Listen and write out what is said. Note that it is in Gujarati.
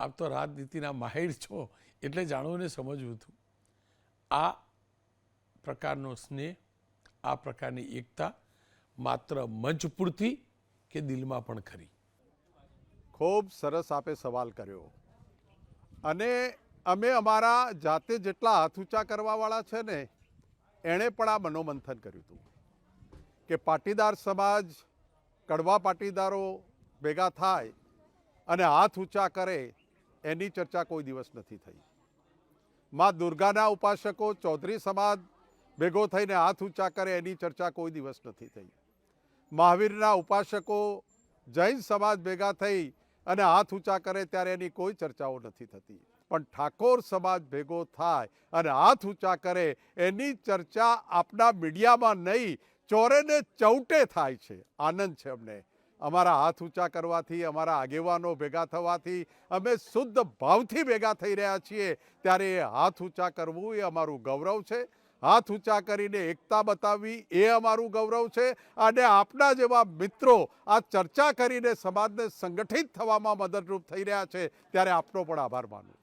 આપ તો રાજનીતિના માહિર છો એટલે જાણવું ને સમજવું હતું. આ પ્રકારનો સ્નેહ, આ પ્રકારની એકતા માત્ર મંચ પૂરતી કે દિલમાં પણ ખરી? ખૂબ સરસ આપે સવાલ કર્યો. અને અમે અમારા જાતે જેટલા હાથ ઊંચા કરવાવાળા છે ને, એણે પણ આ મનોમંથન કર્યું હતું. કે પાટીદાર સમાજ, કડવા પાટીદારો ભેગા થાય અને હાથ ઊંચા કરે એની ચર્ચા કોઈ દિવસ નથી થઈ. માં દુર્ગાના ઉપાસકો ચૌધરી સમાજ ભેગો થઈને હાથ ઊંચા કરે એની ચર્ચા કોઈ દિવસ નથી થઈ. મહાવીરના ઉપાસકો જૈન સમાજ ભેગા થઈ અને હાથ ઊંચા કરે ત્યારે એની કોઈ ચર્ચાઓ નથી થતી. પણ ઠાકોર સમાજ ભેગો થાય અને હાથ ઊંચા કરે એની ચર્ચા આપણા મીડિયામાં નહીં ચોરે ને ચૌટે થાય છે. આનંદ છે અમને. અમારા હાથ ઊંચા કરવાથી, અમારા આગેવાનો ભેગા થવાથી, અમે શુદ્ધ ભાવથી ભેગા થઈ રહ્યા છીએ. ત્યારે એ હાથ ઊંચા કરવું એ અમારું ગૌરવ છે. હાથ ઊંચા કરીને એકતા બતાવવી એ અમારું ગૌરવ છે. અને આપના જેવા મિત્રો આ ચર્ચા કરીને સમાજને સંગઠિત થવામાં મદદરૂપ થઈ રહ્યા છે. ત્યારે આપનો પણ આભાર માનું